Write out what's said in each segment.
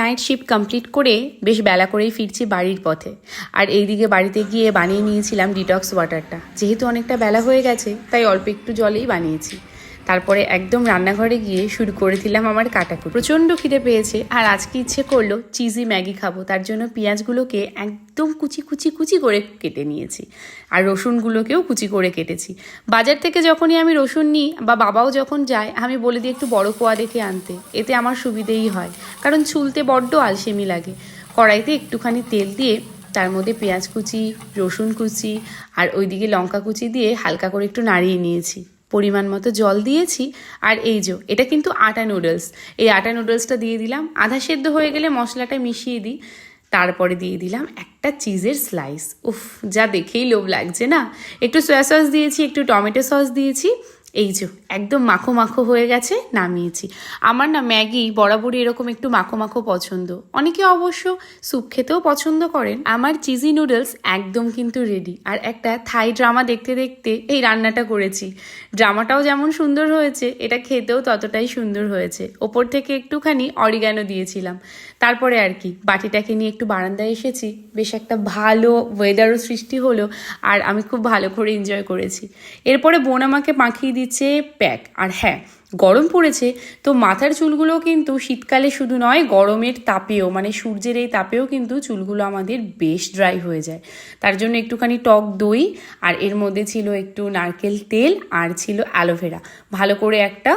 Night shift complete করে বেশ বেলা করেই ফিরছি বাড়ির পথে। আর এইদিকে বাড়িতে গিয়ে বানিয়ে নিয়েছিলাম ডিটক্স ওয়াটারটা যেহেতু অনেকটা বেলা হয়ে গেছে, তাই অল্প একটু জলেই বানিয়েছি। তারপরে একদম রান্নাঘরে গিয়ে শুরু করে দিলাম আমার কাটাকুটি। প্রচণ্ড খিদে পেয়েছে আর আজকে ইচ্ছে করল চিজি ম্যাগি খাব। তার জন্য পেঁয়াজগুলোকে একদম কুচি কুচি কুচি করে কেটে নিয়েছি আর রসুনগুলোকেও কুচি করে কেটেছি। বাজার থেকে যখনই আমি রসুন নিই বা বাবাও যখন যায়, আমি বলে দিই একটু বড় কোয়া দেখে আনতে। এতে আমার সুবিধেই হয়, কারণ ছুলতে বড্ড আলসেমি লাগে। কড়াইতে একটুখানি তেল দিয়ে তার মধ্যে পেঁয়াজ কুচি, রসুন কুচি আর ওইদিকে লঙ্কা কুচি দিয়ে হালকা করে একটু নাড়িয়ে নিয়েছি। পরিমাণ মতো জল দিয়েছি। আর এই যে, এটা কিন্তু আটা নুডলস এই আটা নুডলসটা দিয়ে দিলাম। আধা সেদ্ধ হয়ে গেলে মশলাটা মিশিয়ে দিই। তারপরে দিয়ে দিলাম একটা চিজের স্লাইস উফ, যা দেখেই লোভ লাগছে না? একটু সয়া সস দিয়েছি, একটু টমেটো সস দিয়েছি। এই যে, একদম মাখো মাখো হয়ে গেছে, নামিয়েছি। আমার না ম্যাগি বরাবরই এরকম একটু মাখো মাখো পছন্দ। অনেকে অবশ্য স্যুপ খেতেও পছন্দ করেন। আমার চিজি নুডলস একদম কিন্তু রেডি আর একটা থাই ড্রামা দেখতে দেখতে এই রান্নাটা করেছি। ড্রামাটাও যেমন সুন্দর হয়েছে, এটা খেতেও ততটাই সুন্দর হয়েছে। ওপর থেকে একটুখানি অরিগানো দিয়েছিলাম। তারপরে আর কি, বাটিটাকে নিয়ে একটু বারান্দায় এসেছি। বেশ একটা ভালো ওয়েদারও সৃষ্টি হলো, আর আমি খুব ভালো করে এনজয় করেছি। এরপরে বোন আমাকে মাখিয়ে দিচ্ছে প্যাক। আর হ্যাঁ গরম পড়েছে, তো মাথার চুলগুলো কিন্তু শীতকালে শুধু নয়, গরমের তাপেও মানে সূর্যের এই তাপেও কিন্তু চুলগুলো আমাদের বেশ ড্রাই হয়ে যায়। তার জন্য একটুখানি টক দই, আর এর মধ্যে ছিল একটু নারকেল তেল, আর ছিল অ্যালোভেরা। ভালো করে একটা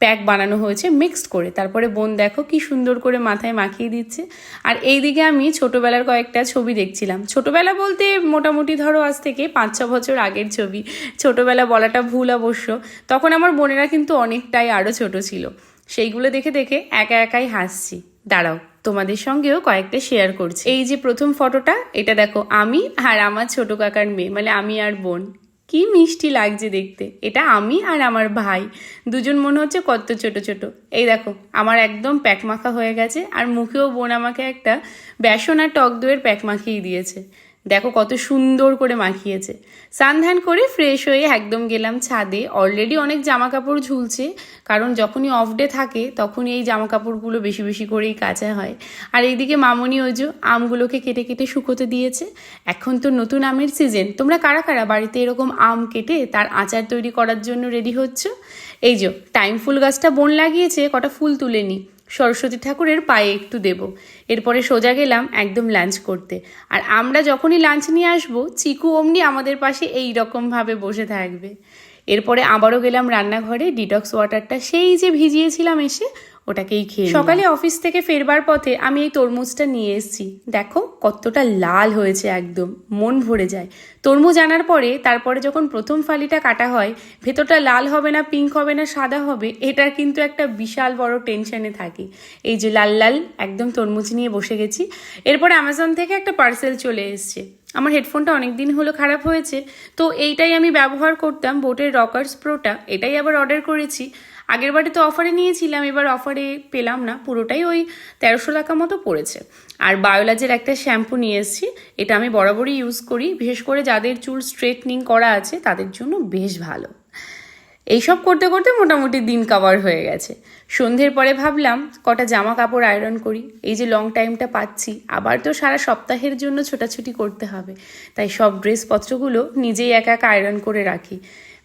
প্যাক বানানো হয়েছে মিক্সড করে। তারপরে বোন দেখো কি সুন্দর করে মাথায় মাখিয়ে দিচ্ছে। আর এইদিকে আমি ছোটোবেলার কয়েকটা ছবি দেখছিলাম। ছোটোবেলা বলতে মোটামুটি ধরো আজ থেকে পাঁচ, ছ বছর আগের ছবি। ছোটোবেলা বলাটা ভুল অবশ্য। তখন আমার বোনেরা কিন্তু অনেকটাই আরও ছোট ছিল। সেইগুলো দেখে দেখে একা একাই হাসছি। দাঁড়াও, তোমাদের সঙ্গেও কয়েকটা শেয়ার করছি। এই যে প্রথম ফটোটা এটা দেখো, আমি আর আমার ছোট কাকার মেয়ে মানে আমি আর বোন। কি মিষ্টি লাগছে দেখতে। এটা আমি আর আমার ভাই। দুজন মনে হচ্ছে কত ছোট ছোট। এই দেখো, আমার একদম প্যাক মাখা হয়ে গেছে আর মুখেও বোন আমাকে একটা বেসন আর টক দইয়ের প্যাক মাখিয়ে দিয়েছে। দেখো কত সুন্দর করে মাখিয়েছে। স্নান ধ্যান করে ফ্রেশ হয়ে একদম গেলাম ছাদে। অলরেডি অনেক জামা কাপড় ঝুলছে, কারণ যখনই অফ ডে থাকে, তখনই এই জামা কাপড়গুলো বেশি বেশি করেই কাচা হয়। আর এইদিকে মামনি ওজো আমগুলোকে কেটে কেটে শুকোতে দিয়েছে। এখন তো নতুন আমের সিজন তোমরা কারা কারা বাড়িতে এরকম আম কেটে তার আচার তৈরি করার জন্য রেডি হচ্ছ? এই যে টাইম ফুল গাছটা বোন লাগিয়েছে, কটা ফুল তুলে নি। সরস্বতী ঠাকুরের পায়ে একটু দেব। এরপরে সোজা গেলাম একদম লাঞ্চ করতে। আর আমরা যখনই লাঞ্চ নিয়ে আসব, চিকু অমনি আমাদের পাশে এই রকমভাবে বসে থাকবে। এরপরে আবারও গেলাম রান্নাঘরে ডিটক্স ওয়াটারটা সেই যে ভিজিয়েছিলাম এসে ওটাকেই খেয়ে সকালে অফিস থেকে ফেরবার পথে আমি এই তরমুজটা নিয়ে এসেছি। দেখো, কতটা লাল হয়েছে একদম, মন ভরে যায়। তরমুজ আনার পরে, তারপরে যখন প্রথম ফালিটা কাটা হয়, ভেতরটা লাল হবে না পিঙ্ক হবে না, সাদা হবে, এটার কিন্তু একটা বিশাল বড় টেনশনে থাকি। এই যে লাল লাল, একদম তরমুজ নিয়ে বসে গেছি। এরপরে অ্যামাজন থেকে একটা পার্সেল চলে এসছে। আমার হেডফোনটা অনেক দিন হলো খারাপ হয়েছে, তো এইটাই আমি ব্যবহার করতাম বোটের রকার্স প্রোটা এটাই আবার অর্ডার করেছি। আগের বারে তো অফারে নিয়েছিলাম, এবার অফারে পেলাম না, পুরোটাই ওই তেরোশো টাকা মতো পড়েছে। আর বায়োলাজের একটা শ্যাম্পু নিয়ে এসেছি, এটা আমি বরাবরই ইউজ করি, বিশেষ করে যাদের চুল স্ট্রেটনিং করা আছে, তাদের জন্য বেশ ভালো। এইসব করতে করতে মোটামুটি দিন কাভার হয়ে গেছে। সন্ধ্যের পরে ভাবলাম, কটা জামা কাপড় আয়রন করি, এই যে লং টাইমটা পাচ্ছি, আবার তো সারা সপ্তাহের জন্য ছোটাছুটি করতে হবে। তাই সব ড্রেসপত্রগুলো নিজেই একা একা আয়রন করে রাখি।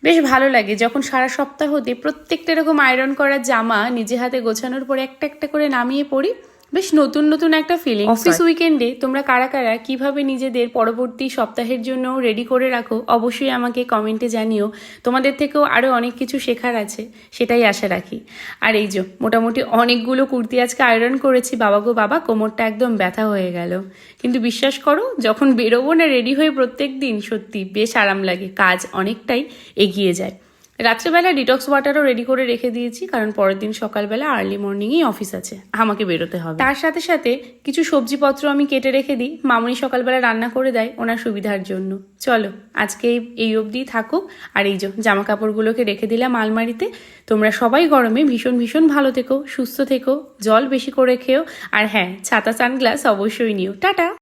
বেশ ভালো লাগে। যখন সারা সপ্তাহতে প্রত্যেকটা এরকম আয়রন করা জামা নিজে হাতে গোছানোর পরে একটা একটা করে নামিয়ে পড়ি বেশ নতুন নতুন একটা ফিলিং অফিস উইকেন্ডে তোমরা কারা কারা কীভাবে নিজেদের পরবর্তী সপ্তাহের জন্য রেডি করে রাখো অবশ্যই আমাকে কমেন্টে জানিও। তোমাদের থেকেও আরও অনেক কিছু শেখার আছে সেটাই আশা রাখি। আর এই যে মোটামুটি অনেকগুলো কুর্তি আজকে আয়রন করেছি বাবা গো বাবা কোমরটা একদম ব্যথা হয়ে গেল। কিন্তু বিশ্বাস করো যখন বেরোবো না রেডি হয়ে প্রত্যেক দিন সত্যি বেশ আরাম লাগে কাজ অনেকটাই এগিয়ে যায়। রাত্রেবেলা ডিটক্স ওয়াটারও রেডি করে রেখে দিয়েছি, কারণ পরের দিন সকালবেলা আর্লি মর্নিংয়েই অফিস আছে, আমাকে বেরোতে হবে। তার সাথে সাথে কিছু সবজিপত্র আমি কেটে রেখে দিই, মামনি সকালবেলা রান্না করে দেয় ওনার সুবিধার জন্য। চলো, আজকে এই অবধি থাকুক, আর এই যে জামা কাপড়গুলোকে রেখে দিলাম আলমারিতে, তোমরা সবাই গরমে ভীষণ ভীষণ ভালো থেকো, সুস্থ থেকো, জল বেশি করে খেও, আর হ্যাঁ ছাতা সানগ্লাস অবশ্যই নিও। টাটা!